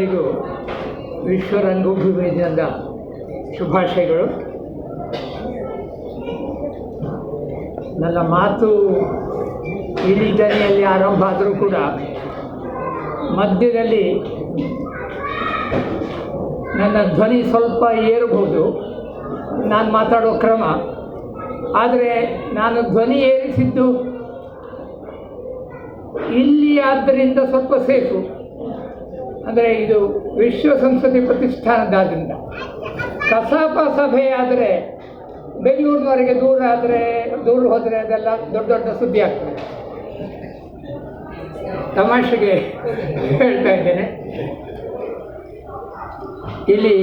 ಎಲ್ಲರಿಗೂ ವಿಶ್ವ ರಂಗಭೂಮಿ ಶುಭಾಶಯಗಳು. ನನ್ನ ಮಾತು ಇಲ್ಲಿ ದನಿಯಲ್ಲಿ ಆರಂಭ ಆದರೂ ಕೂಡ ಮಧ್ಯದಲ್ಲಿ ನನ್ನ ಧ್ವನಿ ಸ್ವಲ್ಪ ಏರಬಹುದು. ನಾನು ಮಾತಾಡೋ ಕ್ರಮ. ಆದರೆ ನಾನು ಧ್ವನಿ ಏರಿಸಿದ್ದು ಇಲ್ಲಿ ಆದ್ದರಿಂದ ಸ್ವಲ್ಪ ಸೇಫು. ಅಂದರೆ ಇದು ವಿಶ್ವ ಸಂಸ್ಕೃತಿ ಪ್ರತಿಷ್ಠಾನದಾದ್ರಿಂದ ಕಸಾಪ ಸಭೆ ಆದರೆ ಬೆಂಗಳೂರಿನವರೆಗೆ ದೂರ ಆದರೆ, ದೂರ ಹೋದರೆ ಅದೆಲ್ಲ ದೊಡ್ಡ ದೊಡ್ಡ ಸುದ್ದಿ ಆಗ್ತದೆ. ತಮಾಷೆಗೆ ಹೇಳ್ತಾ ಇದ್ದೇನೆ. ಇಲ್ಲಿ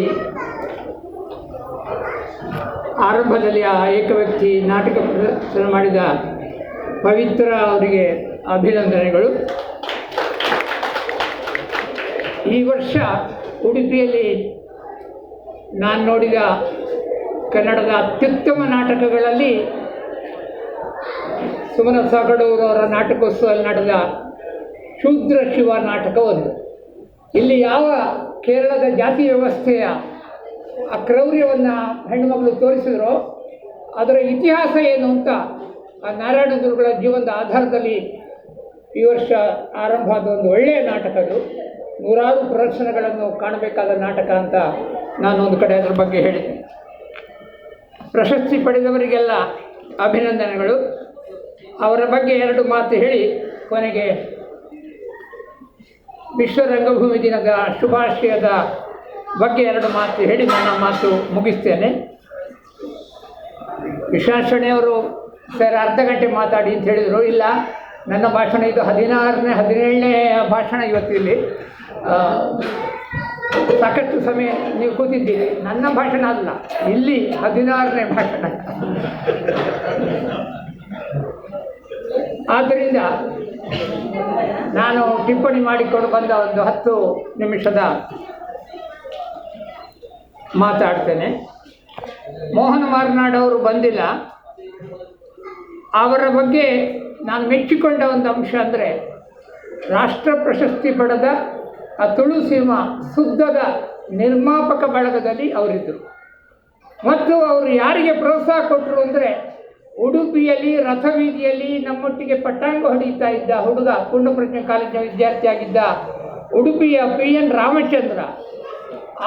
ಆರಂಭದಲ್ಲಿ ಆ ಏಕವ್ಯಕ್ತಿ ನಾಟಕ ಪ್ರದರ್ಶನ ಮಾಡಿದ ಪವಿತ್ರ ಅವರಿಗೆ ಅಭಿನಂದನೆಗಳು. ಈ ವರ್ಷ ಉಡುಪಿಯಲ್ಲಿ ನಾನು ನೋಡಿದ ಕನ್ನಡದ ಅತ್ಯುತ್ತಮ ನಾಟಕಗಳಲ್ಲಿ ಸುಮನ ಸಾಗಡೂರವರ ನಾಟಕೋತ್ಸವದಲ್ಲಿ ನಡೆದ ಶೂದ್ರ ಶಿವ ನಾಟಕ ಒಂದು ಇಲ್ಲಿ ಯಾವ ಕೇರಳದ ಜಾತಿ ವ್ಯವಸ್ಥೆಯ ಆ ಕ್ರೌರ್ಯವನ್ನು ಹೆಣ್ಣುಮಕ್ಕಳು ತೋರಿಸಿದ್ರು, ಅದರ ಇತಿಹಾಸ ಏನು ಅಂತ ಆ ನಾರಾಯಣ ಗುರುಗಳ ಜೀವನದ ಆಧಾರದಲ್ಲಿ ಈ ವರ್ಷ ಆರಂಭ ಆದ ಒಂದು ಒಳ್ಳೆಯ ನಾಟಕ ಅದು. ನೂರಾರು ಪ್ರದರ್ಶನಗಳನ್ನು ಕಾಣಬೇಕಾದ ನಾಟಕ ಅಂತ ನಾನು ಒಂದು ಕಡೆ ಅದರ ಬಗ್ಗೆ ಹೇಳಿದ್ದೆ. ಪ್ರಶಸ್ತಿ ಪಡೆದವರಿಗೆಲ್ಲ ಅಭಿನಂದನೆಗಳು. ಅವರ ಬಗ್ಗೆ ಎರಡು ಮಾತು ಹೇಳಿ ಕೊನೆಗೆ ವಿಶ್ವ ರಂಗಭೂಮಿ ದಿನದ ಶುಭಾಶಯದ ಬಗ್ಗೆ ಎರಡು ಮಾತು ಹೇಳಿ ನನ್ನ ಮಾತು ಮುಗಿಸ್ತೇನೆ. ವಿಶ್ವಾಸಣೆಯವರು ಸರ್ ಅರ್ಧ ಗಂಟೆ ಮಾತಾಡಿ ಅಂತ ಹೇಳಿದರು. ಇಲ್ಲ, ನನ್ನ ಭಾಷಣ ಇದು ಹದಿನಾರನೇ, ಹದಿನೇಳನೇ ಭಾಷಣ ಇವತ್ತಿಲ್ಲಿ. ಸಾಕಷ್ಟು ಸಮಯ ನೀವು ಕೂತಿದ್ದೀರಿ. ನನ್ನ ಭಾಷಣ ಅಲ್ಲ, ಇಲ್ಲಿ ಹದಿನಾರನೇ ಭಾಷಣ. ಆದ್ದರಿಂದ ನಾನು ಟಿಪ್ಪಣಿ ಮಾಡಿಕೊಂಡು ಬಂದ ಒಂದು ಹತ್ತು ನಿಮಿಷದ ಮಾತಾಡ್ತೇನೆ. ಮೋಹನ ಮಾರ್ನಾಡ್ ಅವರು ಬಂದಿಲ್ಲ. ಅವರ ಬಗ್ಗೆ ನಾನು ಮೆಚ್ಚಿಕೊಂಡ ಒಂದು ಅಂಶ ಅಂದರೆ ರಾಷ್ಟ್ರ ಪ್ರಶಸ್ತಿ ಪಡೆದ ಆ ತುಳು ಸಿನಿಮಾ ಸುದ್ದದ ನಿರ್ಮಾಪಕ ಬಳಗದಲ್ಲಿ ಅವರಿದ್ದರು. ಮತ್ತು ಅವರು ಯಾರಿಗೆ ಪ್ರೋತ್ಸಾಹ ಕೊಟ್ಟರು ಅಂದರೆ ಉಡುಪಿಯಲ್ಲಿ, ರಥವೀದಿಯಲ್ಲಿ ನಮ್ಮೊಟ್ಟಿಗೆ ಪಟ್ಟಾಂಗ ಹೊಡೀತಾ ಇದ್ದ ಹುಡುಗ, ಪೂರ್ಣಪ್ರಜ್ಞೆ ಕಾಲೇಜಿನ ವಿದ್ಯಾರ್ಥಿಯಾಗಿದ್ದ ಉಡುಪಿಯ ಪಿ ಎನ್ ರಾಮಚಂದ್ರ,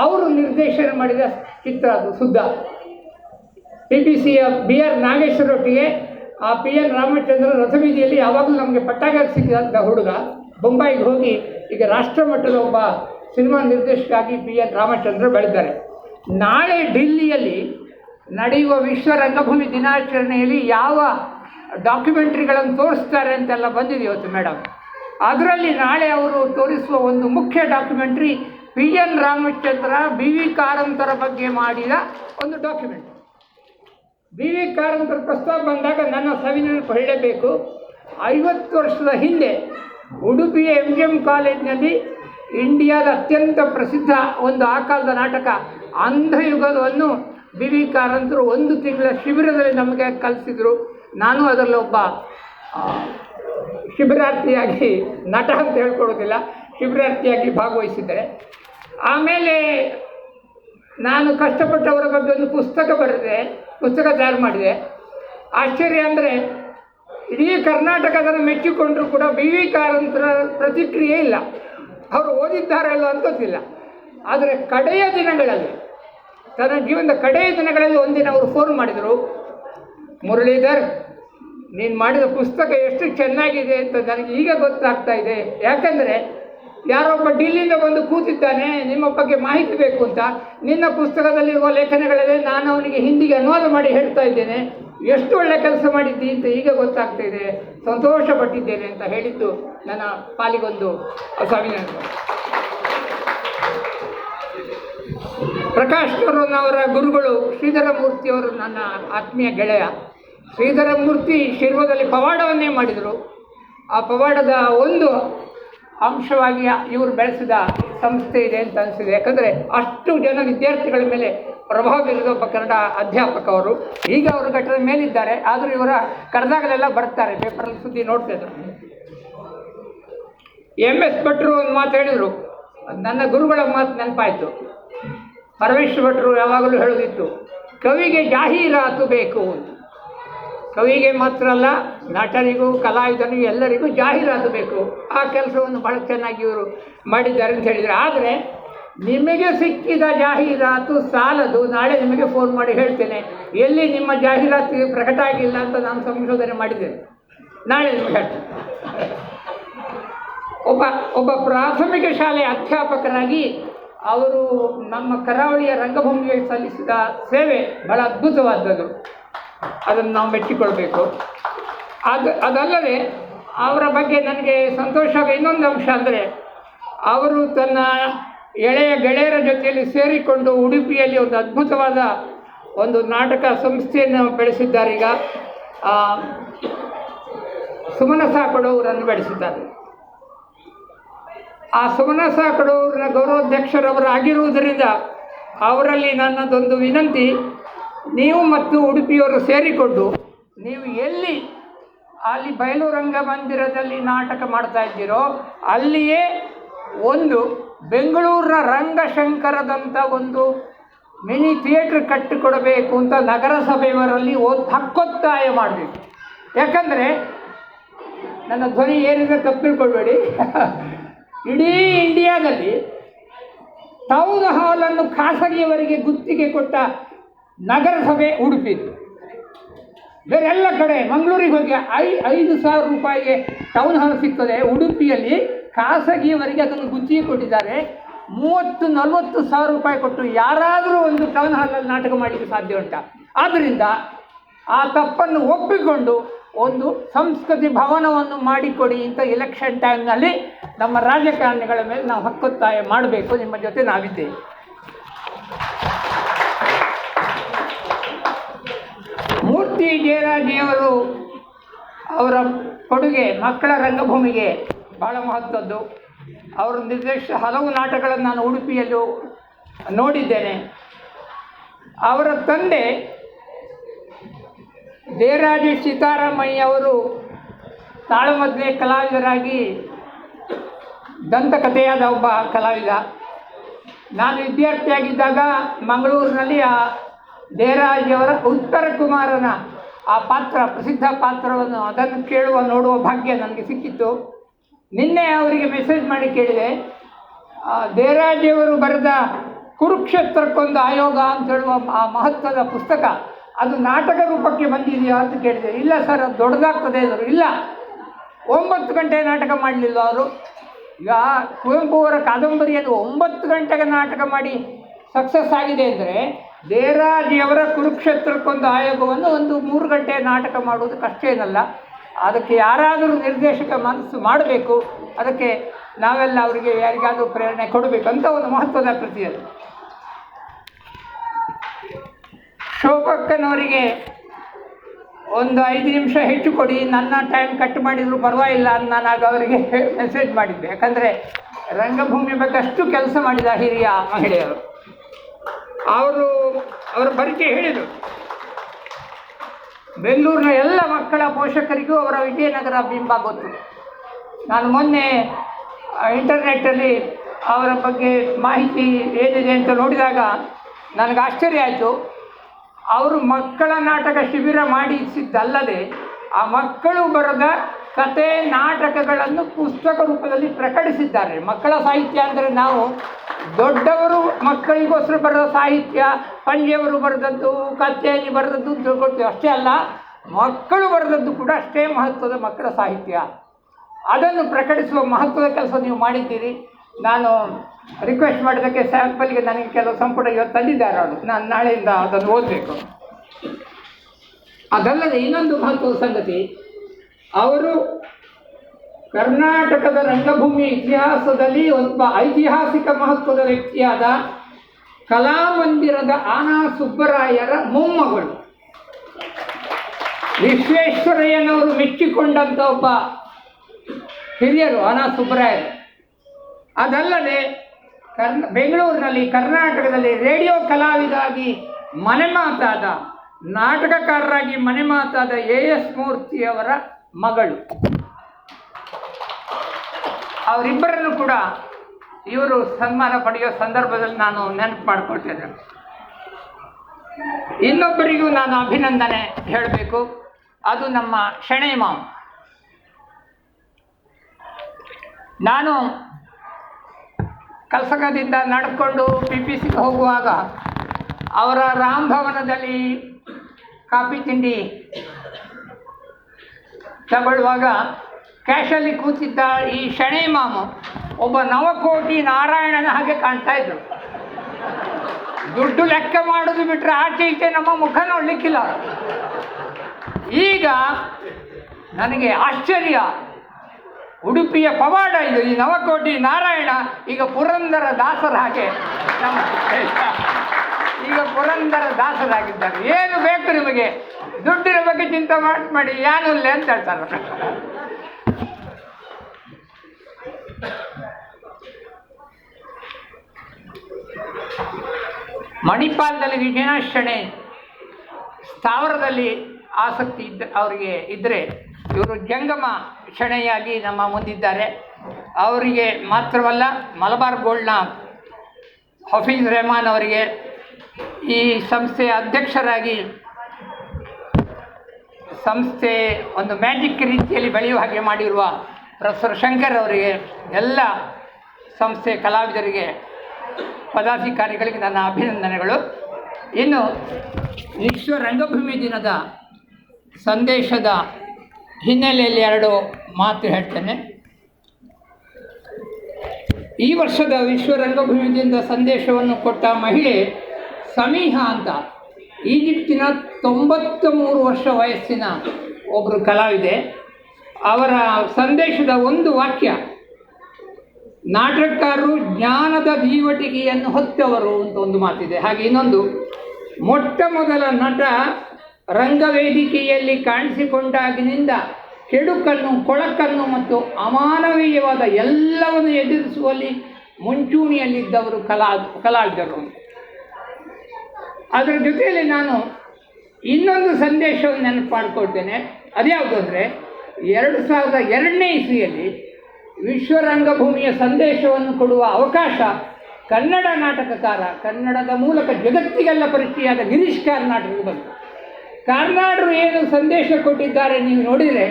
ಅವರು ನಿರ್ದೇಶನ ಮಾಡಿದ ಚಿತ್ರ ಅದು, ಸುದ್ದ. ಪಿ ಬಿ ಸಿಯ ಬಿ ಆರ್ ನಾಗೇಶ್ವರೊಟ್ಟಿಗೆ ಆ ಪಿ ಎನ್ ರಾಮಚಂದ್ರ ರಥವೀದಿಯಲ್ಲಿ ಯಾವಾಗಲೂ ನಮಗೆ ಪಟ್ಟಾಗ ಸಿಕ್ಕಿದಂಥ ಹುಡುಗ, ಬೊಂಬಾಯಿಗೆ ಹೋಗಿ ಈಗ ರಾಷ್ಟ್ರ ಮಟ್ಟದ ಒಬ್ಬ ಸಿನಿಮಾ ನಿರ್ದೇಶಕಾಗಿ ಪಿ ಎನ್ ರಾಮಚಂದ್ರ ಬೆಳೆದ್ದಾರೆ ನಾಳೆ ಡಿಲ್ಲಿಯಲ್ಲಿ ನಡೆಯುವ ವಿಶ್ವ ರಂಗಭೂಮಿ ದಿನಾಚರಣೆಯಲ್ಲಿ ಯಾವ ಡಾಕ್ಯುಮೆಂಟ್ರಿಗಳನ್ನು ತೋರಿಸ್ತಾರೆ ಅಂತೆಲ್ಲ ಬಂದಿದೆ ಇವತ್ತು ಮೇಡಮ್ ಅದರಲ್ಲಿ ನಾಳೆ ಅವರು ತೋರಿಸುವ ಒಂದು ಮುಖ್ಯ documentary P N Ramachandra, B V ಕಾರಂತರ ಬಗ್ಗೆ ಮಾಡಿದ ಒಂದು ಡಾಕ್ಯುಮೆಂಟ್. ಬಿ ವಿ ಕಾರಂತರ ಪ್ರಸ್ತಾವ ಬಂದಾಗ ನನ್ನ ಸವಿನೆನಪು ಹೇಳಬೇಕು. ಐವತ್ತು ವರ್ಷದ ಹಿಂದೆ ಉಡುಪಿಯ ಎಂ ಜಿ ಎಂ ಕಾಲೇಜಿನಲ್ಲಿ ಇಂಡಿಯಾದ ಅತ್ಯಂತ ಪ್ರಸಿದ್ಧ ಒಂದು ಆ ಕಾಲದ ನಾಟಕ ಅಂಧಯುಗವನ್ನು ಬಿ ವಿ ಕಾರಂತರು ಒಂದು ತಿಂಗಳ ಶಿಬಿರದಲ್ಲಿ ನಮಗೆ ಕಲಿಸಿದರು. ನಾನು ಅದರಲ್ಲಿ ಒಬ್ಬ ಶಿಬಿರಾರ್ಥಿಯಾಗಿ ನಟ ಅಂತ ಹೇಳ್ಕೊಡೋದಿಲ್ಲ ಶಿಬಿರಾರ್ಥಿಯಾಗಿ ಭಾಗವಹಿಸಿದ್ದೆ. ಆಮೇಲೆ ನಾನು ಕಷ್ಟಪಟ್ಟವರ ಬಗ್ಗೆ ಒಂದು ಪುಸ್ತಕ ಬರೆದೆ, ಪುಸ್ತಕ ತಯಾರು ಮಾಡಿದೆ. ಆಶ್ಚರ್ಯ ಅಂದರೆ ಇಡೀ ಕರ್ನಾಟಕದನ್ನು ಮೆಚ್ಚಿಕೊಂಡರೂ ಕೂಡ ಬಿ ವಿ ಕಾರಂತರ ಪ್ರತಿಕ್ರಿಯೆ ಇಲ್ಲ. ಅವರು ಓದಿದ್ದಾರೆ ಅಲ್ಲ ಅಂತ ಗೊತ್ತಿಲ್ಲ. ಆದರೆ ಕಡೆಯ ದಿನಗಳಲ್ಲಿ, ತನ್ನ ಜೀವನದ ಕಡೆಯ ದಿನಗಳಲ್ಲಿ ಒಂದಿನ ಅವರು ಫೋನ್ ಮಾಡಿದರು, ಮುರಳೀಧರ್, ನೀನು ಮಾಡಿದ ಪುಸ್ತಕ ಎಷ್ಟು ಚೆನ್ನಾಗಿದೆ ಅಂತ ನನಗೆ ಈಗ ಗೊತ್ತಾಗ್ತಾ ಇದೆ. ಯಾಕಂದರೆ ಯಾರೊಬ್ಬ ಡಿಲ್ಲಿಂದ ಬಂದು ಕೂತಿದ್ದಾನೆ, ನಿಮ್ಮ ಬಗ್ಗೆ ಮಾಹಿತಿ ಬೇಕು ಅಂತ. ನಿನ್ನ ಪುಸ್ತಕದಲ್ಲಿರುವ ಲೇಖನಗಳಲ್ಲಿ ನಾನು ಅವನಿಗೆ ಹಿಂದಿಗೆ ಅನುವಾದ ಮಾಡಿ ಹೇಳ್ತಾ ಇದ್ದೇನೆ. ಎಷ್ಟು ಒಳ್ಳೆ ಕೆಲಸ ಮಾಡಿದ್ದಿ ಅಂತ ಈಗ ಗೊತ್ತಾಗ್ತಾ ಇದೆ. ಸಂತೋಷ ಪಟ್ಟಿದ್ದೇನೆ ಅಂತ ಹೇಳಿದ್ದು ನನ್ನ ಪಾಲಿಗೊಂದು ಅಭಿನಂದನೆ ಪ್ರಕಾಶ್ ಅವರ ಗುರುಗಳು ಶ್ರೀಧರ ಮೂರ್ತಿಯವರು ನನ್ನ ಆತ್ಮೀಯ ಗೆಳೆಯ. ಶ್ರೀಧರ ಮೂರ್ತಿ ಶಿರ್ವದಲ್ಲಿ ಪವಾಡವನ್ನೇ ಮಾಡಿದರು. ಆ ಪವಾಡದ ಒಂದು ಅಂಶವಾಗಿ ಇವರು ಬೆಳೆಸಿದ ಸಂಸ್ಥೆ ಇದೆ ಅಂತ ಅನಿಸಿದೆ ಯಾಕಂದರೆ ಅಷ್ಟು ಜನ ವಿದ್ಯಾರ್ಥಿಗಳ ಮೇಲೆ ಪ್ರಭಾವ ಬೀರಿದ ಒಬ್ಬ ಕನ್ನಡ ಅಧ್ಯಾಪಕ ಅವರು ಈಗ ಅವರು ಘಟ್ಟದ ಮೇಲಿದ್ದಾರೆ, ಆದರೂ ಇವರ ಕರೆದಾಗಲೆಲ್ಲ ಬರ್ತಾರೆ ಪೇಪರಲ್ಲಿ ಸುದ್ದಿ ನೋಡ್ತಿದ್ರು ಎಂ ಎಸ್ ಭಟ್ರು ಒಂದು ಮಾತು ಹೇಳಿದರು. ನನ್ನ ಗುರುಗಳ ಮಾತು ನೆನಪಾಯಿತು. ಪರಮೇಶ್ವರ ಭಟ್ರು ಯಾವಾಗಲೂ ಹೇಳೋದಿತ್ತು, ಕವಿಗೆ ಜಾಹೀರಾತು ಬೇಕು ಕವಿಗೆ ಮಾತ್ರ ಅಲ್ಲ, ನಟರಿಗೂ, ಕಲಾವಿದನಿಗೂ ಎಲ್ಲರಿಗೂ ಜಾಹೀರಾತು ಬೇಕು. ಆ ಕೆಲಸವನ್ನು ಬಹಳ ಚೆನ್ನಾಗಿ ಇವರು ಮಾಡಿದ್ದಾರೆ ಅಂತ ಹೇಳಿದರು. ಆದರೆ ನಿಮಗೆ ಸಿಕ್ಕಿದ ಜಾಹೀರಾತು ಸಾಲದು, ನಾಳೆ ನಿಮಗೆ ಫೋನ್ ಮಾಡಿ ಹೇಳ್ತೇನೆ. ಎಲ್ಲಿ ನಿಮ್ಮ ಜಾಹೀರಾತು ಪ್ರಕಟ ಆಗಿಲ್ಲ ಅಂತ ನಾನು ಸಂಶೋಧನೆ ಮಾಡಿದ್ದೇನೆ. ನಾಳೆ ನಿಮಗೆ ಹೇಳ್ತೇನೆ. ಒಬ್ಬ ಒಬ್ಬ ಪ್ರಾಥಮಿಕ ಶಾಲೆಯ ಅಧ್ಯಾಪಕರಾಗಿ ಅವರು ನಮ್ಮ ಕರಾವಳಿಯ ರಂಗಭೂಮಿಗೆ ಸಲ್ಲಿಸಿದ ಸೇವೆ ಬಹಳ ಅದ್ಭುತವಾದದ್ದು. ಅದನ್ನು ನಾವು ಮೆಚ್ಚಿಕೊಳ್ಬೇಕು. ಅದು, ಅದಲ್ಲದೆ ಅವರ ಬಗ್ಗೆ ನನಗೆ ಸಂತೋಷ ಇನ್ನೊಂದು ಅಂಶ ಅಂದರೆ, ಅವರು ತನ್ನ ಎಳೆಯ ಗೆಳೆಯರ ಜೊತೆಯಲ್ಲಿ ಸೇರಿಕೊಂಡು ಉಡುಪಿಯಲ್ಲಿ ಒಂದು ಅದ್ಭುತವಾದ ಒಂದು ನಾಟಕ ಸಂಸ್ಥೆಯನ್ನು ಬೆಳೆಸಿದ್ದಾರೆ. ಈಗ ಸುಮನ ಅವರನ್ನು ಬೆಳೆಸಿದ್ದಾರೆ. ಆ ಸುಮನ ಸಾಕಡೂರಿನ ಗೌರವಾಧ್ಯಕ್ಷರವರಾಗಿರುವುದರಿಂದ ಅವರಲ್ಲಿ ನನ್ನದೊಂದು ವಿನಂತಿ, ನೀವು ಮತ್ತು ಉಡುಪಿಯವರು ಸೇರಿಕೊಂಡು ನೀವು ಎಲ್ಲಿ ಅಲ್ಲಿ ಬಯಲು ರಂಗಮಂದಿರದಲ್ಲಿ ನಾಟಕ ಮಾಡ್ತಾ ಇದ್ದೀರೋ ಅಲ್ಲಿಯೇ ಒಂದು ಬೆಂಗಳೂರಿನ ರಂಗಶಂಕರದಂಥ ಒಂದು ಮಿನಿ ಥಿಯೇಟ್ರ್ ಕಟ್ಟಿಕೊಡಬೇಕು ಅಂತ ನಗರಸಭೆಯವರಲ್ಲಿ ಓದ್ ಹಕ್ಕೊತ್ತಾಯ ಮಾಡಬೇಕು. ಯಾಕಂದರೆ ನನ್ನ ಧ್ವನಿ ಏನಿದೆ ತಪ್ಪಿಳ್ಕೊಳ್ಬೇಡಿ. ಇಡೀ ಇಂಡಿಯಾದಲ್ಲಿ ಟೌನ್ ಹಾಲನ್ನು ಖಾಸಗಿಯವರಿಗೆ ಗುತ್ತಿಗೆ ಕೊಟ್ಟ ನಗರಸಭೆ ಉಡುಪಿದು. ಬೇರೆಲ್ಲ ಕಡೆ ಮಂಗಳೂರಿಗೆ ಹೋಗಿ ಐ, ಐದು ಸಾವಿರ ರೂಪಾಯಿಗೆ ಟೌನ್ ಹಾಲ್ ಸಿಗ್ತದೆ ಉಡುಪಿಯಲ್ಲಿ. ಖಾಸಗಿಯವರಿಗೆ ಅದನ್ನು ಗುತ್ತಿಗೆ ಕೊಟ್ಟಿದ್ದಾರೆ. ಮೂವತ್ತು, ನಲವತ್ತು ಸಾವಿರ ರೂಪಾಯಿ ಕೊಟ್ಟು ಯಾರಾದರೂ ಒಂದು ಟೌನ್ ಹಾಲಲ್ಲಿ ನಾಟಕ ಮಾಡಲಿಕ್ಕೆ ಸಾಧ್ಯ ಉಂಟ? ಆದ್ದರಿಂದ ಆ ತಪ್ಪನ್ನು ಒಪ್ಪಿಕೊಂಡು ಒಂದು ಸಂಸ್ಕೃತಿ ಭವನವನ್ನು ಮಾಡಿಕೊಡಿ ಅಂತ ಎಲೆಕ್ಷನ್ ಟೈಮ್ನಲ್ಲಿ ನಮ್ಮ ರಾಜಕಾರಣಿಗಳ ಮೇಲೆ ನಾವು ಹಕ್ಕೊತ್ತಾಯ ಮಾಡಬೇಕು. ನಿಮ್ಮ ಜೊತೆ ನಾವಿದ್ದೇವೆ. ಮೂರ್ತಿ ಜಯರಾಜಿಯವರು ಅವರ ಕೊಡುಗೆ ಮಕ್ಕಳ ರಂಗಭೂಮಿಗೆ ಬಹಳ ಮಹತ್ವದ್ದು. ಅವರು ನಿರ್ದೇಶಿಸಿದ ಹಲವು ನಾಟಕಗಳನ್ನು ನಾನು ಉಡುಪಿಯಲ್ಲೂ ನೋಡಿದ್ದೇನೆ. ಅವರ ತಂದೆ ದೇರಾಜಿ ಸೀತಾರಾಮಯ್ಯ ಅವರು ಕಲಾವಿದರಾಗಿ ದಂತಕಥೆಯಾದ ಒಬ್ಬ ಕಲಾವಿದ. ನಾನು ವಿದ್ಯಾರ್ಥಿಯಾಗಿದ್ದಾಗ ಮಂಗಳೂರಿನಲ್ಲಿ ಆ ದೇರಾಜಿಯವರ ಉತ್ತರ ಕುಮಾರನ ಆ ಪಾತ್ರ, ಪ್ರಸಿದ್ಧ ಪಾತ್ರವನ್ನು ಅದನ್ನು ಕೇಳುವ, ನೋಡುವ ಭಾಗ್ಯ ನನಗೆ ಸಿಕ್ಕಿತ್ತು. ನಿನ್ನೆ ಅವರಿಗೆ ಮೆಸೇಜ್ ಮಾಡಿ ಕೇಳಿದೆ ದೇರಾಜಿಯವರು ಬರೆದ ಕುರುಕ್ಷೇತ್ರಕ್ಕೊಂದು ಆಯೋಗ ಅಂತ ಹೇಳುವ ಆ ಮಹತ್ವದ ಪುಸ್ತಕ, ಅದು ನಾಟಕ ರೂಪಕ್ಕೆ ಬಂದಿದೆಯಾ ಅಂತ ಕೇಳಿದೆ. ಇಲ್ಲ ಸರ್, ಅದು ದೊಡ್ಡದಾಗ್ತದೆ ಅಂದರು. ಇಲ್ಲ, ಒಂಬತ್ತು ಗಂಟೆ ನಾಟಕ ಮಾಡಲಿಲ್ಲ ಅವರು. ಈಗ ಕುವೆಂಪು ಅವರ ಕಾದಂಬರಿಯನ್ನು ಒಂಬತ್ತು ಗಂಟೆಗೆ ನಾಟಕ ಮಾಡಿ ಸಕ್ಸಸ್ ಆಗಿದೆ ಅಂದರೆ ದೇರಾಜಿಯವರ ಕುರುಕ್ಷೇತ್ರಕ್ಕೊಂದು ಆಯೋಗವನ್ನು ಒಂದು ಮೂರು ಗಂಟೆ ನಾಟಕ ಮಾಡುವುದು ಕಷ್ಟ ಏನಲ್ಲ ಅದಕ್ಕೆ ಯಾರಾದರೂ ನಿರ್ದೇಶಕ ಮನಸ್ಸು ಮಾಡಬೇಕು, ಅದಕ್ಕೆ ನಾವೆಲ್ಲ ಅವರಿಗೆ ಯಾರಿಗಾದರೂ ಪ್ರೇರಣೆ ಕೊಡಬೇಕು ಅಂತ ಒಂದು ಮಹತ್ವದ ಕೃತಿ ಅದು. ಶೋಭಕ್ಕನವರಿಗೆ ಒಂದು ಐದು ನಿಮಿಷ ಹೆಚ್ಚು ಕೊಡಿ, ನನ್ನ ಟೈಮ್ ಕಟ್ ಮಾಡಿದರೂ ಪರವಾಗಿಲ್ಲ ಅಂತ ನಾನು ಆಗ ಅವರಿಗೆ ಮೆಸೇಜ್ ಮಾಡಿದ್ದೆ. ಯಾಕಂದರೆ ರಂಗಭೂಮಿ ಬಗ್ಗೆ ಅಷ್ಟು ಕೆಲಸ ಮಾಡಿದ ಹಿರಿಯ ಮಹಿಳೆಯರು. ಅವರು, ಅವರ ಪರಿಚಯ ಹೇಳಿದರು. ಬೆಂಗಳೂರಿನ ಎಲ್ಲ ಮಕ್ಕಳ ಪೋಷಕರಿಗೂ ಅವರ ವಿಜಯನಗರ ಬಿಂಬ ಗೊತ್ತು. ನಾನು ಮೊನ್ನೆ ಇಂಟರ್ನೆಟ್ಟಲ್ಲಿ ಅವರ ಬಗ್ಗೆ ಮಾಹಿತಿ ಏನಿದೆ ಅಂತ ನೋಡಿದಾಗ ನನಗೆ ಆಶ್ಚರ್ಯ ಆಯಿತು. ಅವರು ಮಕ್ಕಳ ನಾಟಕ ಶಿಬಿರ ಮಾಡಿಸಿದ್ದಲ್ಲದೆ ಆ ಮಕ್ಕಳು ಬರೆದ ಕತೆ ನಾಟಕಗಳನ್ನು ಪುಸ್ತಕ ರೂಪದಲ್ಲಿ ಪ್ರಕಟಿಸಿದ್ದಾರೆ. ಮಕ್ಕಳ ಸಾಹಿತ್ಯ ಅಂದರೆ ನಾವು ದೊಡ್ಡವರು ಮಕ್ಕಳಿಗೋಸ್ಕರ ಬರೆದ ಸಾಹಿತ್ಯ ಪಂಡ್ಯವರು ಬರೆದದ್ದು, ಕಥೆಯಲ್ಲಿ ಬರೆದದ್ದು ತಿಳ್ಕೊಳ್ತೀವಿ. ಅಷ್ಟೇ ಅಲ್ಲ, ಮಕ್ಕಳು ಬರೆದದ್ದು ಕೂಡ ಅಷ್ಟೇ ಮಹತ್ವದ ಮಕ್ಕಳ ಸಾಹಿತ್ಯ. ಅದನ್ನು ಪ್ರಕಟಿಸುವ ಮಹತ್ವದ ಕೆಲಸ ನೀವು ಮಾಡಿದ್ದೀರಿ. ನಾನು ರಿಕ್ವೆಸ್ಟ್ ಮಾಡಿದ್ದಕ್ಕೆ ಸ್ಯಾಂಪಲ್ಗೆ ನನಗೆ ಕೆಲವು ಸಂಪುಟ ಇವತ್ತು ತಂದಿದ್ದಾರೆ ಅವರು. ನಾನು ನಾಳೆಯಿಂದ ಅದನ್ನು ಓದಬೇಕು. ಅದಲ್ಲದೆ ಇನ್ನೊಂದು ಮಹತ್ವದ ಸಂಗತಿ ಅವರು ಕರ್ನಾಟಕದ ರಂಗಭೂಮಿ ಇತಿಹಾಸದಲ್ಲಿ ಒಬ್ಬ ಐತಿಹಾಸಿಕ ಮಹತ್ವದ ವ್ಯಕ್ತಿಯಾದ ಕಲಾಮಂದಿರದ ಆನಾ ಸುಬ್ಬರಾಯರ ಮೊಮ್ಮಗಳು. ವಿಶ್ವೇಶ್ವರಯ್ಯನವರು ಮೆಚ್ಚಿಕೊಂಡಂಥ ಒಬ್ಬ ಹಿರಿಯರು ಆನಾ ಸುಬ್ಬರಾಯರು. ಅದಲ್ಲದೆ ಕರ್ನ ಬೆಂಗಳೂರಿನಲ್ಲಿ ಕರ್ನಾಟಕದಲ್ಲಿ ರೇಡಿಯೋ ಕಲಾವಿದಾಗಿ ಮನೆ ಮಾತಾದ ನಾಟಕಕಾರರಾಗಿ ಮನೆ ಮಾತಾದ ಎ ಎಸ್ ಮೂರ್ತಿಯವರ ಮಗಳು. ಅವರಿಬ್ಬರನ್ನು ಕೂಡ ಇವರು ಸನ್ಮಾನ ಪಡೆಯೋ ಸಂದರ್ಭದಲ್ಲಿ ನಾನು ನೆನಪು ಮಾಡಿಕೊಳ್ತಿದ್ದೆ. ಇನ್ನೊಬ್ಬರಿಗೂ ನಾನು ಅಭಿನಂದನೆ ಹೇಳಬೇಕು. ಅದು ನಮ್ಮ ಶೆಣೈ ಮಾಮ್. ನಾನು ಕಲ್ಸಕದಿಂದ ನಡ್ಕೊಂಡು ಪಿ ಪಿ ಸಿಗೆ ಹೋಗುವಾಗ ಅವರ ರಾಮ್ ಭವನದಲ್ಲಿ ಕಾಫಿ ತಿಂಡಿ ತಗೊಳ್ಳುವಾಗ ಕ್ಯಾಶಲ್ಲಿ ಕೂತಿದ್ದ ಈ ಶಣೆ ಮಾಮ ಒಬ್ಬ ನವಕೋಟಿ ನಾರಾಯಣನ ಹಾಗೆ ಕಾಣ್ತಾ ಇದ್ರು. ದುಡ್ಡು ಲೆಕ್ಕ ಮಾಡೋದು ಬಿಟ್ಟರೆ ಆಚೆ ಈಚೆ ನಮ್ಮ ಮುಖ ನೋಡಲಿಕ್ಕಿಲ್ಲ. ಈಗ ನನಗೆ ಆಶ್ಚರ್ಯ. ಉಡುಪಿಯ ಪವಾಡ ಇದು, ಈ ನವಕೋಟಿ ನಾರಾಯಣ, ಈಗ ಪುರಂದರ ದಾಸರ ಹಾಗೆ. ಈಗ ಪುರಂದರ ದಾಸರಾಗಿದ್ದಾರೆ. ಏನು ಬೇಕು ನಿಮಗೆ? ದುಡ್ಡಿನ ಬಗ್ಗೆ ಚಿಂತೆ ಮಾಡಿ ಮಾಡಿ ಇಲ್ಲ ಅಂತ ಹೇಳ್ತಾರೆ. ಮಣಿಪಾಲದಲ್ಲಿ ವಿಜಯಾಶಣೆ ಸ್ಥಾವರದಲ್ಲಿ ಆಸಕ್ತಿ ಇದ್ದ, ಅವರಿಗೆ ಇದ್ದರೆ ಇವರು ಜಂಗಮ ಶಣೆಯಾಗಿ ನಮ್ಮ ಮುಂದಿದ್ದಾರೆ. ಅವರಿಗೆ ಮಾತ್ರವಲ್ಲ, ಮಲಬಾರ್ ಗೋಲ್ಡ್ನ ಹಫೀಜ್ ರೆಹಮಾನ್ ಅವರಿಗೆ ಈ ಸಂಸ್ಥೆಯ ಅಧ್ಯಕ್ಷರಾಗಿ ಸಂಸ್ಥೆ ಒಂದು ಮ್ಯಾಜಿಕ್ ರೀತಿಯಲ್ಲಿ ಬೆಳೆಯುವ ಹಾಗೆ ಮಾಡಿರುವ ಪ್ರೊಫೆಸರ್ ಶಂಕರ್ ಅವರಿಗೆ, ಎಲ್ಲ ಸಂಸ್ಥೆ ಕಲಾವಿದರಿಗೆ, ಪದಾಧಿಕಾರಿಗಳಿಗೆ ನನ್ನ ಅಭಿನಂದನೆಗಳು. ಇನ್ನು ವಿಶ್ವ ರಂಗಭೂಮಿ ದಿನದ ಸಂದೇಶದ ಹಿನ್ನೆಲೆಯಲ್ಲಿ ಎರಡು ಮಾತು ಹೇಳ್ತೇನೆ. ಈ ವರ್ಷದ ವಿಶ್ವ ರಂಗಭೂಮಿ ದಿನದ ಸಂದೇಶವನ್ನು ಕೊಟ್ಟ ಮಹಿಳೆ ಸಮೀಹ ಅಂತ. ಈಜಿಪ್ತಿನ ತೊಂಬತ್ತ ಮೂರು ವರ್ಷ ವಯಸ್ಸಿನ ಒಬ್ಬರು ಕಲಾವಿದೆ. ಅವರ ಸಂದೇಶದ ಒಂದು ವಾಕ್ಯ, ನಾಟಕಕಾರರು ಜ್ಞಾನದ ದೀವಟಿಗೆಯನ್ನು ಹೊತ್ತವರು ಅಂತ ಒಂದು ಮಾತಿದೆ. ಹಾಗೆ ಇನ್ನೊಂದು, ಮೊಟ್ಟ ಮೊದಲ ನಟ ರಂಗವೇದಿಕೆಯಲ್ಲಿ ಕಾಣಿಸಿಕೊಂಡಾಗಿನಿಂದ ಕೆಡುಕನ್ನು, ಕೊಳಕನ್ನು ಮತ್ತು ಅಮಾನವೀಯವಾದ ಎಲ್ಲವನ್ನು ಎದುರಿಸುವಲ್ಲಿ ಮುಂಚೂಣಿಯಲ್ಲಿದ್ದವರು ಕಲಾ, ಕಲಾವಿದರು ಅದರ ಜೊತೆಯಲ್ಲಿ ನಾನು ಇನ್ನೊಂದು ಸಂದೇಶವನ್ನು ನೆನಪು ಮಾಡಿಕೊಳ್ತೇನೆ. ಅದ್ಯಾವುದು ಅಂದರೆ ಎರಡು ಸಾವಿರದ ಎರಡನೇ ಇಸ್ವಿಯಲ್ಲಿ ವಿಶ್ವರಂಗಭೂಮಿಯ ಸಂದೇಶವನ್ನು ಕೊಡುವ ಅವಕಾಶ ಕನ್ನಡ ನಾಟಕಕಾರ, ಕನ್ನಡದ ಮೂಲಕ ಜಗತ್ತಿಗೆಲ್ಲ ಪರಿಚಯವಾದ ಗಿರೀಶ್ ಕಾರ್ನಾಡ್ರಿಗೆ ಬಂತು. ಕಾರ್ನಾಡರು ಏನು ಸಂದೇಶ ಕೊಟ್ಟಿದ್ದಾರೆ ನೀವು ನೋಡಿದರೆ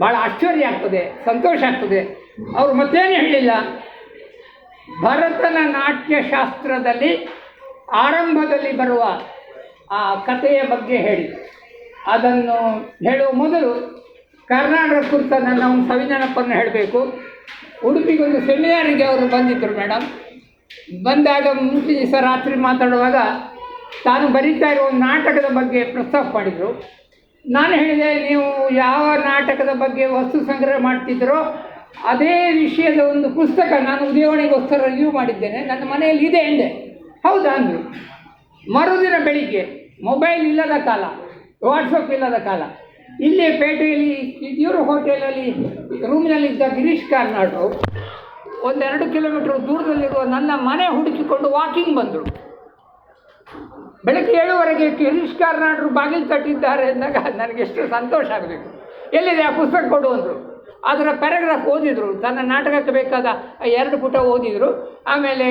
ಭಾಳ ಆಶ್ಚರ್ಯ ಆಗ್ತದೆ, ಸಂತೋಷ ಆಗ್ತದೆ. ಅವರು ಮತ್ತೇನು ಹೇಳಿಲ್ಲ? ಭರತನ ನಾಟ್ಯಶಾಸ್ತ್ರದಲ್ಲಿ ಆರಂಭದಲ್ಲಿ ಬರುವ ಆ ಕಥೆಯ ಬಗ್ಗೆ ಹೇಳಿ. ಅದನ್ನು ಹೇಳುವ ಮೊದಲು ಕರ್ನಾಟಕ ಕುರಿತ ನನ್ನ ಒಂದು ಸವಿನೆನಪನ್ನು ಹೇಳಬೇಕು. ಉಡುಪಿಗೊಂದು ಸೆಮಿನಾರಿಗೆ ಅವರು ಬಂದಿದ್ದರು ಮೇಡಮ್. ಬಂದಾಗ ಮುಂಚೆ ದಿವಸ ರಾತ್ರಿ ಮಾತಾಡುವಾಗ ತಾನು ಬರೀತಾ ಇರೋ ಒಂದು ನಾಟಕದ ಬಗ್ಗೆ ಪ್ರಸ್ತಾಪ ಮಾಡಿದರು. ನಾನು ಹೇಳಿದೆ, ನೀವು ಯಾವ ನಾಟಕದ ಬಗ್ಗೆ ವಸ್ತು ಸಂಗ್ರಹ ಮಾಡ್ತಿದ್ದರೋ ಅದೇ ವಿಷಯದ ಒಂದು ಪುಸ್ತಕ ನಾನು ಉದಯವಾಣಿಗೋಸ್ಕರ ರಿವ್ಯೂ ಮಾಡಿದ್ದೇನೆ. ನನ್ನ ಮನೆಯಲ್ಲಿ ಇದೆ ಎಂದೆ. ಹೌದಾ ಅಂದರು. ಮರುದಿನ ಬೆಳಿಗ್ಗೆ ಮೊಬೈಲ್ ಇಲ್ಲದ ಕಾಲ ವಾಟ್ಸಪ್ ಇಲ್ಲದ ಕಾಲ, ಇಲ್ಲಿ ಪೇಟೆಯಲ್ಲಿ ಇವರು ಹೋಟೆಲಲ್ಲಿ ರೂಮಿನಲ್ಲಿದ್ದ ಗಿರೀಶ್ ಕಾರ್ನಾಡು ಒಂದೆರಡು ಕಿಲೋಮೀಟರ್ ದೂರದಲ್ಲಿರುವ ನನ್ನ ಮನೆ ಹುಡುಕಿಕೊಂಡು ವಾಕಿಂಗ್ ಬಂದರು. ಬೆಳಗ್ಗೆ ಏಳುವರೆಗೆ ಗಿರೀಶ್ ಕಾರ್ನಾಡ್ರು ಬಾಗಿಲು ತಟ್ಟಿದ್ದಾರೆ ಅಂದಾಗ ನನಗೆ ಎಷ್ಟು ಸಂತೋಷ ಆಗಬೇಕು. ಎಲ್ಲಿದೆ ಆ ಪುಸ್ತಕ ಕೊಡು ಅಂದರು. ಅದರ ಪ್ಯಾರಾಗ್ರಾಫ್ ಓದಿದರು. ತನ್ನ ನಾಟಕಕ್ಕೆ ಬೇಕಾದ ಎರಡು ಪುಟ ಓದಿದರು. ಆಮೇಲೆ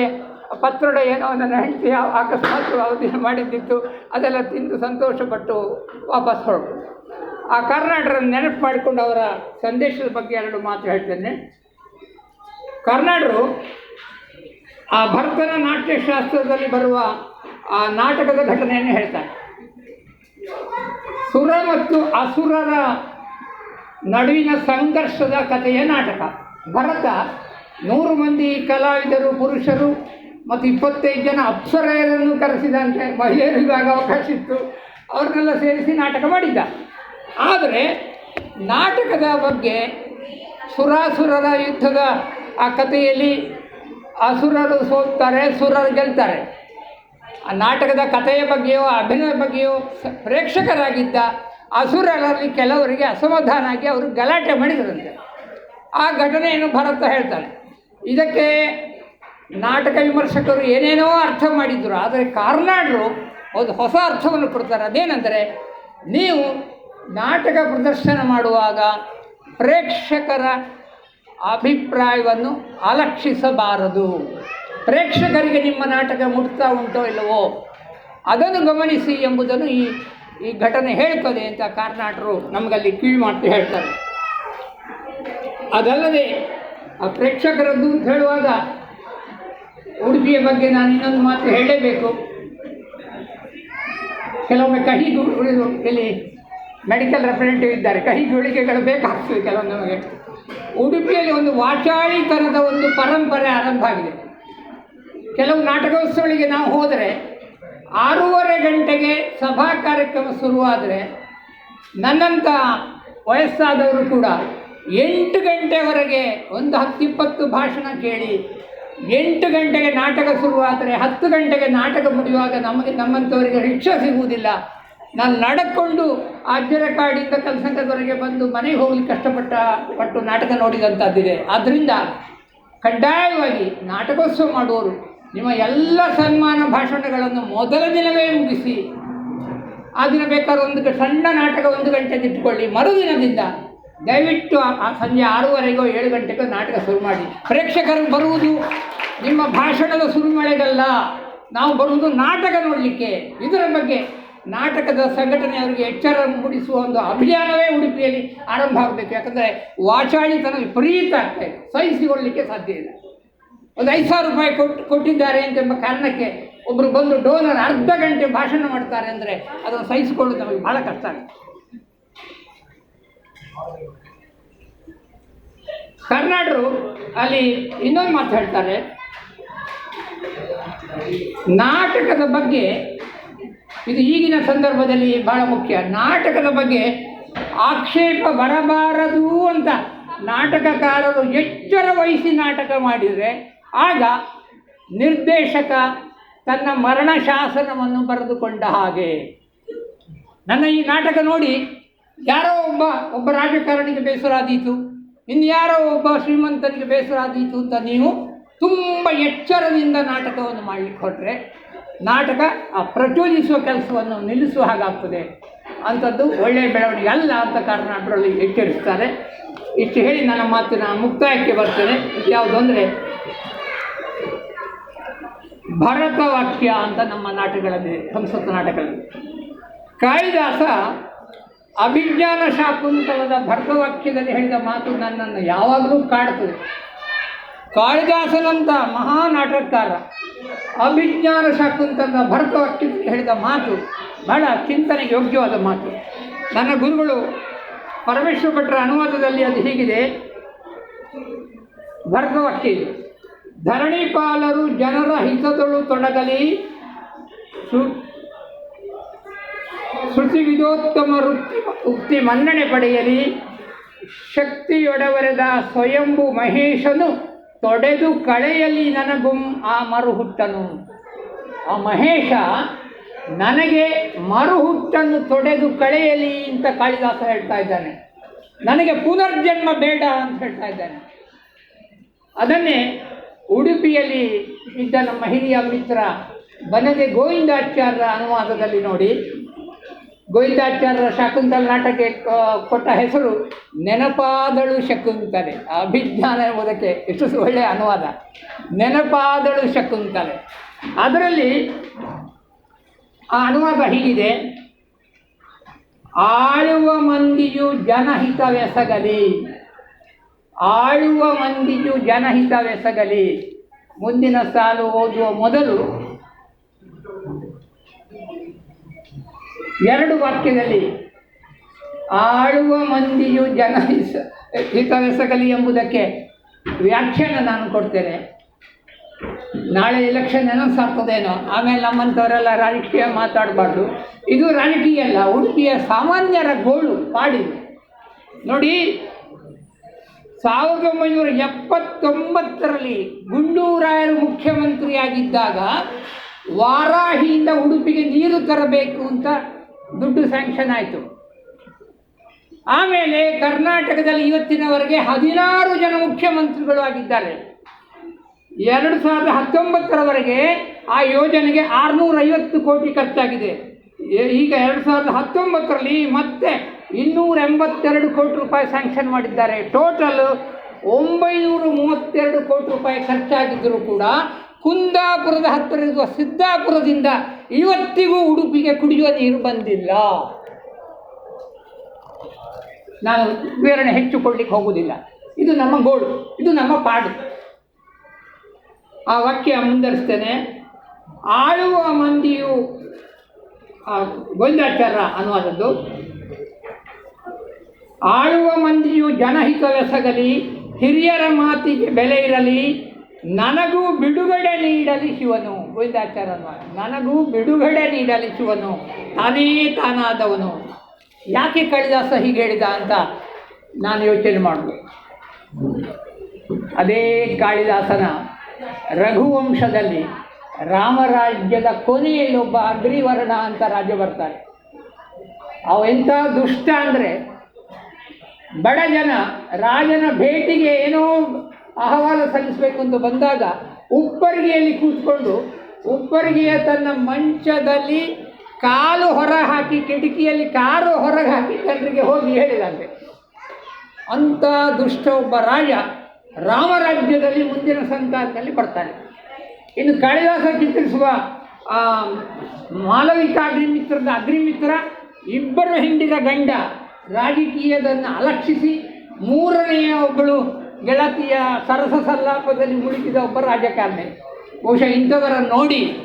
ಪತ್ರೊಡ ಏನೋ ನನ್ನ ಹೆಂಡತಿ ಅಕಸ್ಮಾತ್ ಅವಧಿ ಮಾಡಿದ್ದಿತ್ತು, ಅದೆಲ್ಲ ತಿಂದು ಸಂತೋಷಪಟ್ಟು ವಾಪಸ್ ಹೊರಟು. ಆ ಕರ್ನಾಟಕರನ್ನು ನೆನಪು ಮಾಡಿಕೊಂಡು ಅವರ ಸಂದೇಶದ ಬಗ್ಗೆ ಎರಡು ಮಾತು ಹೇಳ್ತೇನೆ. ಕರ್ನಾಟರು ಆ ಭರ್ತನ ನಾಟ್ಯಶಾಸ್ತ್ರದಲ್ಲಿ ಬರುವ ಆ ನಾಟಕದ ಘಟನೆಯನ್ನು ಹೇಳ್ತಾರೆ. ಸುರ ಮತ್ತು ಅಸುರರ ನಡುವಿನ ಸಂಘರ್ಷದ ಕಥೆಯ ನಾಟಕ. ಭರತ ನೂರು ಮಂದಿ ಕಲಾವಿದರು, ಪುರುಷರು ಮತ್ತು ಇಪ್ಪತ್ತೈದು ಜನ ಅಪ್ಸರೆಯರನ್ನು ಕರೆಸಿದಂತೆ ಮಹಿಳೆಯರಿಗೂ ಆಗ ಅವಕಾಶ ಇತ್ತು. ಅವ್ರನ್ನೆಲ್ಲ ಸೇರಿಸಿ ನಾಟಕ ಮಾಡಿದ್ದ. ಆದರೆ ನಾಟಕದ ಬಗ್ಗೆ ಸುರಾಸುರರ ಯುದ್ಧದ ಆ ಕಥೆಯಲ್ಲಿ ಅಸುರರು ಸೋಲ್ತಾರೆ, ಸುರರು ಗೆಲ್ತಾರೆ. ಆ ನಾಟಕದ ಕಥೆಯ ಬಗ್ಗೆಯೋ ಅಭಿನಯ ಬಗ್ಗೆಯೋ ಪ್ರೇಕ್ಷಕರಾಗಿದ್ದ ಅಸುರರಲ್ಲಿ ಕೆಲವರಿಗೆ ಅಸಮಾಧಾನ ಆಗಿ ಅವರು ಗಲಾಟೆ ಮಾಡಿದರಂತೆ. ಆ ಘಟನೆಯನ್ನು ಭರತ ಹೇಳ್ತಾನೆ. ಇದಕ್ಕೆ ನಾಟಕ ವಿಮರ್ಶಕರು ಏನೇನೋ ಅರ್ಥ ಮಾಡಿದ್ರು, ಆದರೆ ಕಾರ್ನಾಡರು ಒಂದು ಹೊಸ ಅರ್ಥವನ್ನು ಕೊಡ್ತಾರೆ. ಅದೇನೆಂದರೆ, ನೀವು ನಾಟಕ ಪ್ರದರ್ಶನ ಮಾಡುವಾಗ ಪ್ರೇಕ್ಷಕರ ಅಭಿಪ್ರಾಯವನ್ನು ಅಲಕ್ಷಿಸಬಾರದು. ಪ್ರೇಕ್ಷಕರಿಗೆ ನಿಮ್ಮ ನಾಟಕ ಮುಟ್ತಾ ಉಂಟೋ ಇಲ್ಲವೋ? ಅದನ್ನು ಗಮನಿಸಿ ಎಂಬುದನ್ನು ಈ ಈ ಘಟನೆ ಹೇಳ್ತದೆ ಅಂತ ಕಾರ್ನಾಟರು ನಮಗಲ್ಲಿ ಕಿವಿ ಮಾಡ್ತಾ ಹೇಳ್ತಾರೆ. ಅದಲ್ಲದೆ, ಆ ಪ್ರೇಕ್ಷಕರದ್ದು ಅಂತ ಹೇಳುವಾಗ ಉಡುಪಿಯ ಬಗ್ಗೆ ನಾನು ಇನ್ನೊಂದು ಮಾತು ಹೇಳಲೇಬೇಕು. ಕೆಲವೊಮ್ಮೆ ಕಹಿ ಗು- ಉಳಿದು ಇಲ್ಲಿ ಮೆಡಿಕಲ್ ರೆಪ್ರೆಸೆಂಟೇಟಿವ್ ಇದ್ದಾರೆ. ಕಹಿ ಗುಳಿಗೆಗಳು ಬೇಕಾಗ್ತದೆ ಕೆಲವೊಂದು ನಮಗೆ ಉಡುಪಿಯಲ್ಲಿ ಒಂದು ವಾಚಾಳಿ ವಾಚಾಳಿತನದ ಒಂದು ಪರಂಪರೆ ಆರಂಭ ಆಗಿದೆ. ಕೆಲವು ನಾಟಕೋತ್ಸವಗಳಿಗೆ ನಾವು ಹೋದರೆ ಆರೂವರೆ ಗಂಟೆಗೆ ಸಭಾ ಕಾರ್ಯಕ್ರಮ ಶುರುವಾದರೆ ನನ್ನಂಥ ವಯಸ್ಸಾದವರು ಕೂಡ ಎಂಟು ಗಂಟೆವರೆಗೆ ಒಂದು ಹತ್ತಿಪ್ಪತ್ತು ಭಾಷಣ ಕೇಳಿ ಎಂಟು ಗಂಟೆಗೆ ನಾಟಕ ಶುರುವಾದರೆ ಹತ್ತು ಗಂಟೆಗೆ ನಾಟಕ ಮುಗಿಯುವಾಗ ನಮಗೆ ನಮ್ಮಂಥವರಿಗೆ ರಿಕ್ಷಾ ಸಿಗುವುದಿಲ್ಲ. ನಾನು ನಡ್ಕೊಂಡು ಅಜ್ಜರ ಕಾಡಿಂದ ಕಲ್ಸಂಕದವರೆಗೆ ಬಂದು ಮನೆಗೆ ಹೋಗಲಿ ಕಷ್ಟಪಟ್ಟ ಪಟ್ಟು ನಾಟಕ ನೋಡಿದಂಥದ್ದಿದೆ. ಆದ್ದರಿಂದ ಕಡ್ಡಾಯವಾಗಿ ನಾಟಕೋತ್ಸವ ಮಾಡುವರು ನಿಮ್ಮ ಎಲ್ಲ ಸನ್ಮಾನ ಭಾಷಣಗಳನ್ನು ಮೊದಲ ದಿನವೇ ಮುಗಿಸಿ, ಆ ದಿನ ಬೇಕಾದ್ರೆ ಒಂದು ಸಣ್ಣ ನಾಟಕ ಒಂದು ಗಂಟೆಗೆ ಇಟ್ಕೊಳ್ಳಿ ಮರುದಿನದಿಂದ ದಯವಿಟ್ಟು ಆ- ಸಂಜೆ ಆರೂವರೆಗೋ ಏಳು ಗಂಟೆಗೋ ನಾಟಕ ಶುರು ಮಾಡಿ. ಪ್ರೇಕ್ಷಕರು ಬರುವುದು ನಿಮ್ಮ ಭಾಷಣದ ಸುರುಮಳೆಗಲ್ಲ. ನಾವು ಬರುವುದು ನಾಟಕ ನೋಡಲಿಕ್ಕೆ. ಇದರ ಬಗ್ಗೆ ನಾಟಕದ ಸಂಘಟನೆ ಅವರಿಗೆ ಎಚ್ಚರ ಮೂಡಿಸುವ ಒಂದು ಅಭಿಯಾನವೇ ಉಡುಪಿಯಲ್ಲಿ ಆರಂಭ ಆಗಬೇಕು. ಯಾಕಂದರೆ ವಾಚಾಳಿತನ ವಿಪರೀತ ಆಗ್ತಾ ಇದೆ. ಸಹಿಸಿಕೊಳ್ಳಲಿಕ್ಕೆ ಸಾಧ್ಯ ಇಲ್ಲ. ಒಂದು ಐದು ಸಾವಿರ ರೂಪಾಯಿ ಕೊಟ್ಟು ಕೊಟ್ಟಿದ್ದಾರೆ ಅಂತೆಂಬ ಕಾರಣಕ್ಕೆ ಒಬ್ಬರು ಬಂದು ಡೋನರ್ ಅರ್ಧ ಗಂಟೆ ಭಾಷಣ ಮಾಡ್ತಾರೆ ಅಂದರೆ ಅದನ್ನು ಸಹಿಸಿಕೊಳ್ಳೋದು ನಮಗೆ ಭಾಳ ಕಷ್ಟ ಆಗುತ್ತೆ. ಕರ್ನಾಟರು ಅಲ್ಲಿ ಇನ್ನೊಂದು ಮಾತು ಹೇಳ್ತಾರೆ. ನಾಟಕದ ಬಗ್ಗೆ ಇದು ಈಗಿನ ಸಂದರ್ಭದಲ್ಲಿ ಬಹಳ ಮುಖ್ಯ. ನಾಟಕದ ಬಗ್ಗೆ ಆಕ್ಷೇಪ ಬರಬಾರದು ಅಂತ ನಾಟಕಕಾರರು ಎಚ್ಚರ ವಹಿಸಿ ನಾಟಕ ಮಾಡಿದರೆ ಆಗ ನಿರ್ದೇಶಕ ತನ್ನ ಮರಣ ಶಾಸನವನ್ನು ಬರೆದುಕೊಂಡ ಹಾಗೆ. ನನ್ನ ಈ ನಾಟಕ ನೋಡಿ ಯಾರೋ ಒಬ್ಬ ಒಬ್ಬ ರಾಜಕಾರಣಿಗೆ ಬೇಸರ ಆದೀತು ಇನ್ಯಾರೋ ಒಬ್ಬ ಶ್ರೀಮಂತನಿಗೆ ಬೇಸರ ಆದೀತು ಅಂತ ನೀವು ತುಂಬ ಎಚ್ಚರದಿಂದ ನಾಟಕವನ್ನು ಮಾಡಲಿಕ್ಕೆ ಹೊರಟ್ರೆ ನಾಟಕ ಆ ಪ್ರಚೋದಿಸುವ ಕೆಲಸವನ್ನು ನಿಲ್ಲಿಸುವ ಹಾಗಾಗ್ತದೆ. ಅಂಥದ್ದು ಒಳ್ಳೆಯ ಬೆಳವಣಿಗೆ ಅಲ್ಲ ಅಂತ ಕಾರಣ ಅದರಲ್ಲಿ ಎಚ್ಚರಿಸ್ತಾರೆ. ಇಷ್ಟು ಹೇಳಿ ನನ್ನ ಮಾತಿನ ಮುಕ್ತಾಯಕ್ಕೆ ಬರ್ತೇನೆ. ಯಾವುದು ಅಂದರೆ ಭರತವಾಕ್ಯ ಅಂತ ನಮ್ಮ ನಾಟಕಗಳಲ್ಲಿ, ಸಂಸ್ಕೃತ ನಾಟಕಗಳಲ್ಲಿ. ಕಾಳಿದಾಸ ಅಭಿಜ್ಞಾನ ಶಾಕುಂತಲದ ಭರತವಾಕ್ಯದಲ್ಲಿ ಹೇಳಿದ ಮಾತು ನನ್ನನ್ನು ಯಾವಾಗಲೂ ಕಾಡ್ತದೆ. ಕಾಳಿದಾಸನಂತ ಮಹಾ ನಾಟಕಕಾರ ಅಭಿಜ್ಞಾನ ಶಾಕುಂತಲದ ಭರತವಾಕ್ಯದಲ್ಲಿ ಹೇಳಿದ ಮಾತು ಬಹಳ ಚಿಂತನೆ ಯೋಗ್ಯವಾದ ಮಾತು. ನನ್ನ ಗುರುಗಳು ಪರಮೇಶ್ವರ ಭಟ್ರ ಅನುವಾದದಲ್ಲಿ ಅದು ಹೀಗಿದೆ. ಭರತವಾಕ್ಯ ಇದು ಧರಣಿಪಾಲರು ಜನರ ಹಿತದೊಳು ತೊಡಗಲಿ, ಸು ಶ್ರುತಿ ವಿಧೋತ್ತಮ ವೃತ್ತಿ ಉಕ್ತಿ ಮನ್ನಣೆ ಪಡೆಯಲಿ. ಶಕ್ತಿಯೊಡವರೆದ ಸ್ವಯಂಭು ಮಹೇಶನು ತೊಡೆದು ಕಳೆಯಲಿ ನನಗುಂ ಆ ಮರುಹುಟ್ಟನು. ಆ ಮಹೇಶ ನನಗೆ ಮರುಹುಟ್ಟನ್ನು ತೊಡೆದು ಕಳೆಯಲಿ ಅಂತ ಕಾಳಿದಾಸ ಹೇಳ್ತಾ ಇದ್ದಾನೆ. ನನಗೆ ಪುನರ್ಜನ್ಮ ಬೇಡ ಅಂತ ಹೇಳ್ತಾ ಇದ್ದಾನೆ. ಅದನ್ನೇ ಉಡುಪಿಯಲ್ಲಿ ಇದ್ದ ನಮ್ಮ ಹಿರಿಯ ಮಿತ್ರ ಬನಗೆ ಗೋವಿಂದಾಚಾರ್ಯರ ಅನುವಾದದಲ್ಲಿ ನೋಡಿ. ಗೋವಿಂದಾಚಾರ್ಯರ ಶಕುಂತಲ ನಾಟಕಕ್ಕೆ ಕೊಟ್ಟ ಹೆಸರು ನೆನಪಾದಳು ಶಕುಂತಲೆ. ಅಭಿಜ್ಞಾನ ಎಂಬುದಕ್ಕೆ ಎಷ್ಟು ಒಳ್ಳೆಯ ಅನುವಾದ. ನೆನಪಾದಳು ಶಕುಂತಲೆ. ಅದರಲ್ಲಿ ಆ ಅನುವಾದ ಹೀಗಿದೆ. ಆಳುವ ಮಂದಿಯು ಜನಹಿತವೆಸಗಲಿ. ಆಳುವ ಮಂದಿಯು ಜನಹಿತವೆಸಗಲಿ. ಮುಂದಿನ ಸಾಲು ಓದುವ ಮೊದಲು ಎರಡು ವಾಕ್ಯದಲ್ಲಿ, ಆಳುವ ಮಂದಿಯು ಜನ ಹಿತವೆಸಗಲಿ ಎಂಬುದಕ್ಕೆ ವ್ಯಾಖ್ಯಾನ ನಾನು ಕೊಡ್ತೇನೆ. ನಾಳೆ ಎಲೆಕ್ಷನ್ ಆಗ್ತದೇನೋ ಆಮೇಲೆ ನಮ್ಮಂಥವರೆಲ್ಲ ರಾಜಕೀಯ ಮಾತಾಡಬಾರ್ದು. ಇದು ರಾಜಕೀಯ ಅಲ್ಲ ಉಡುಪಿಯ ಸಾಮಾನ್ಯರ ಗೋಳು ಪಾಡಿ ನೋಡಿ, ಸಾವಿರದ ಒಂಬೈನೂರ ಎಪ್ಪತ್ತೊಂಬತ್ತರಲ್ಲಿ ಗುಂಡೂರಾಯರು ಮುಖ್ಯಮಂತ್ರಿಯಾಗಿದ್ದಾಗ ವಾರಾಹಿಯಿಂದ ಉಡುಪಿಗೆ ನೀರು ತರಬೇಕು ಅಂತ ದುಡ್ಡು ಸ್ಯಾಂಕ್ಷನ್ ಆಯಿತು. ಆಮೇಲೆ ಕರ್ನಾಟಕದಲ್ಲಿ ಇವತ್ತಿನವರೆಗೆ ಹದಿನಾರು ಜನ ಮುಖ್ಯಮಂತ್ರಿಗಳು ಆಗಿದ್ದಾರೆ. ಎರಡು ಸಾವಿರದ ಹತ್ತೊಂಬತ್ತರವರೆಗೆ ಆ ಯೋಜನೆಗೆ ಆರುನೂರೈವತ್ತು ಕೋಟಿ ಖರ್ಚಾಗಿದೆ. ಈಗ ಎರಡು ಸಾವಿರದ ಹತ್ತೊಂಬತ್ತರಲ್ಲಿ ಮತ್ತೆ ಇನ್ನೂರ ಎಂಬತ್ತೆರಡು ಕೋಟಿ ರೂಪಾಯಿ ಸ್ಯಾಂಕ್ಷನ್ ಮಾಡಿದ್ದಾರೆ. ಟೋಟಲ್ ಒಂಬೈನೂರ ಮೂವತ್ತೆರಡು ಕೋಟಿ ರೂಪಾಯಿ ಖರ್ಚಾಗಿದ್ದರೂ ಕೂಡ ಕುಂದಾಪುರದ ಹತ್ತಿರ ಇರುವ ಸಿದ್ದಾಪುರದಿಂದ ಇವತ್ತಿಗೂ ಉಡುಪಿಗೆ ಕುಡಿಯುವ ನೀರು ಬಂದಿಲ್ಲ. ನಾನು ವಿವರಣೆ ಹೆಚ್ಚು ಕೊಡ್ಲಿಕ್ಕೆ ಹೋಗುವುದಿಲ್ಲ. ಇದು ನಮ್ಮ ಗೋಳು ಇದು ನಮ್ಮ ಪಾಡು. ಆ ವಾಕ್ಯ ಮುಂದರಿಸ್ತೇನೆ ಆಳುವ ಮಂದಿಯು ಆ, ಗೋವಿಂದಾಚಾರ್ಯ ಅನ್ನುವಂಥದ್ದು ಆಳುವ ಮಂದಿಯು ಜನಹಿತವೆಸಗಲಿ ಹಿರಿಯರ ಮಾತಿಗೆ ಬೆಲೆ ಇರಲಿ ನನಗೂ ಬಿಡುಗಡೆ ನೀಡಲಿ ಶಿವನು. ಗೋವಿಂದಾಚಾರ್ಯ ನನಗೂ ಬಿಡುಗಡೆ ನೀಡಲಿ ಶಿವನು. ತಾನೇ ತಾನಾದವನು. ಯಾಕೆ ಕಾಳಿದಾಸ ಹೀಗೆ ಹೇಳಿದ ಅಂತ ನಾನು ಯೋಚನೆ ಮಾಡಿದೆ. ಅದೇ ಕಾಳಿದಾಸನ ರಘುವಂಶದಲ್ಲಿ ರಾಮರಾಜ್ಯದ ಕೊನೆಯಲ್ಲಿ ಒಬ್ಬ ಅಗ್ರಿವರ್ಣ ಅಂತ ರಾಜ್ಯ ಬರ್ತಾರೆ. ಅವ ಎಂಥ ದುಷ್ಟ ಅಂದರೆ ಬಡ ಜನ ರಾಜನ ಭೇಟಿಗೆ ಏನೋ ಅಹವಾಲು ಸಲ್ಲಿಸಬೇಕು ಅಂತ ಬಂದಾಗ ಉಪ್ಪರಿಗೆಯಲ್ಲಿ ಕೂತ್ಕೊಂಡು ಉಪ್ಪರಿಗೆಯ ತನ್ನ ಮಂಚದಲ್ಲಿ ಕಾಲು ಹೊರ ಹಾಕಿ, ಕಿಟಕಿಯಲ್ಲಿ ಕಾರು ಹೊರಗೆ ಹಾಕಿ ಜನರಿಗೆ ಹೋಗಿ ಹೇಳಿದಂತೆ. ಅಂಥ ದುಷ್ಟ ಒಬ್ಬ ರಾಜ ರಾಮರಾಜ್ಯದಲ್ಲಿ ಮುಂದಿನ ಸಂತಾನದಲ್ಲಿ ಬರ್ತಾನೆ. ಇನ್ನು ಕಾಳಿದಾಸ ಚಿತ್ರಿಸುವ ಮಾಲವಿಕ ಅಗ್ನಿಮಿತ್ರದ ಅಗ್ನಿಮಿತ್ರ ಇಬ್ಬರು ಹಿಂಡಿದ ಗಂಡ ರಾಜಕೀಯದನ್ನು ಅಲಕ್ಷಿಸಿ ಮೂರನೆಯ ಒಬ್ಬಳು ಗೆಳತಿಯ ಸರಸ ಸಲ್ಲಾಪದಲ್ಲಿ ಮುಳುಗಿದ ಒಬ್ಬ ರಾಜಕಾರಣಿ. ಬಹುಶಃ ಇಂಥವರನ್ನು ನೋಡಿ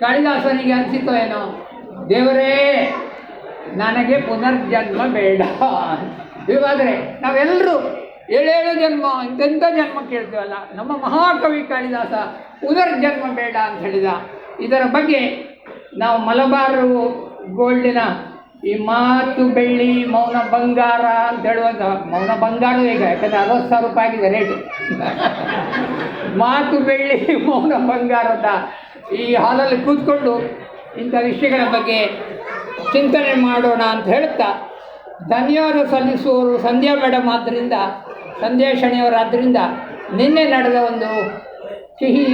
ಕಾಳಿದಾಸನಿಗೆ ಅನಿಸಿತೋ ಏನೋ? ದೇವರೇ, ನನಗೆ ಪುನರ್ಜನ್ಮ ಬೇಡ. ಇವಾದರೆ ನಾವೆಲ್ಲರೂ ಏಳೇಳು ಜನ್ಮ, ಇಂತೆಂಥ ಜನ್ಮ ಕೇಳ್ತೀವಲ್ಲ. ನಮ್ಮ ಮಹಾಕವಿ ಕಾಳಿದಾಸ ಪುನರ್ಜನ್ಮ ಬೇಡ ಅಂತ ಹೇಳಿದ. ಇದರ ಬಗ್ಗೆ ನಾವು ಮಲಬಾರು ಗೋಲ್ಡಿನ ಈ ಮಾತು ಬೆಳ್ಳಿ ಮೌನ ಬಂಗಾರ ಅಂತ ಹೇಳುವಂಥ ಮೌನ ಬಂಗಾರ ಈಗ, ಯಾಕಂದರೆ ಅರವತ್ತು ಸಾವಿರ ರೂಪಾಯಿ ಆಗಿದೆ ರೇಟ್ ಮಾತು ಬೆಳ್ಳಿ ಮೌನ ಬಂಗಾರ ಅಂತ ಈ ಹಾಲಲ್ಲಿ ಕೂತ್ಕೊಂಡು ಇಂಥ ವಿಷಯಗಳ ಬಗ್ಗೆ ಚಿಂತನೆ ಮಾಡೋಣ ಅಂತ ಹೇಳ್ತಾ, ಧನ್ಯವಾದ ಸಲ್ಲಿಸುವವರು ಸಂಧ್ಯಾ ಮೇಡಮ್ ಆದ್ದರಿಂದ ಸಂಧ್ಯಾ ಶಣಿಯವರಾದ್ದರಿಂದ ನಿನ್ನೆ ನಡೆದ ಒಂದು ಸಿಹಿ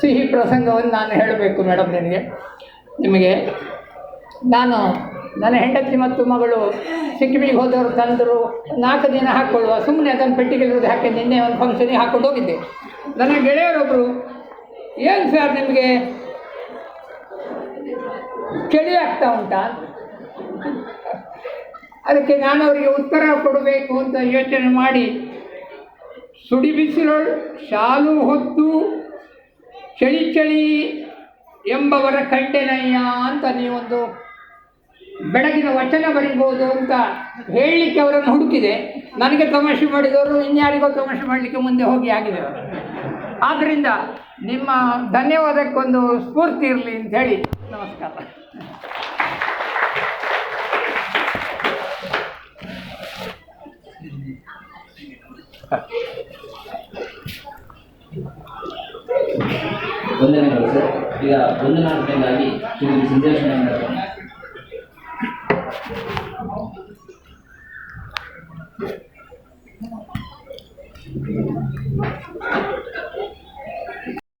ಸಿಹಿ ಪ್ರಸಂಗವನ್ನು ನಾನು ಹೇಳಬೇಕು ಮೇಡಮ್ ನಿನಗೆ ನಿಮಗೆ ನಾನು ನನ್ನ ಹೆಂಡತಿ ಮತ್ತು ಮಗಳು ಸಿಕ್ಕಿಮಿಗೆ ಹೋದವರು ತಂದರು, ನಾಲ್ಕು ದಿನ ಹಾಕ್ಕೊಳ್ಳುವ ಸುಮ್ಮನೆ ಅದನ್ನು ಪೆಟ್ಟಿಗೆಲ್ಲಿ ಹಾಕಿ ನಿನ್ನೆ ಒಂದು ಫಂಕ್ಷನಿಗೆ ಹಾಕ್ಕೊಂಡು ಹೋಗಿದ್ದೆ. ನನ್ನ ಗೆಳೆಯರೊಬ್ಬರು ಏನು ಸರ್ ನಿಮಗೆ ಚಳಿ ಆಗ್ತಾ ಉಂಟಾ? ಅದಕ್ಕೆ ನಾನು ಅವರಿಗೆ ಉತ್ತರ ಕೊಡಬೇಕು ಅಂತ ಯೋಚನೆ ಮಾಡಿ, ಸುಡಿ ಬಿಸಿಲೊಳ್, ಶಾಲು ಹೊತ್ತು, ಚಳಿ ಚಳಿ ಎಂಬವರ ಕಂಡೆನಯ್ಯ ಅಂತ ನೀವೊಂದು ಬೆಳಗಿನ ವಚನ ಬರಿಬೋದು ಅಂತ ಹೇಳಲಿಕ್ಕೆ ಅವರನ್ನು ಹುಡುಕಿದೆ. ನನಗೆ ತಮಾಷೆ ಮಾಡಿದವರು, ಇನ್ಯಾರಿಗೋ ತಮಾಷೆ ಮಾಡಲಿಕ್ಕೆ ಮುಂದೆ ಹೋಗಿ ಆಗಿದೆ. ಆದ್ದರಿಂದ ನಿಮ್ಮ ಧನ್ಯವಾದಕ್ಕೊಂದು ಸ್ಫೂರ್ತಿ ಇರಲಿ ಅಂತ ಹೇಳಿ ನಮಸ್ಕಾರ. ವಂದನೆಗಳು ಸರ್. ಈಗ ಶ್ರೀಮತಿ ಸಂದೇಶ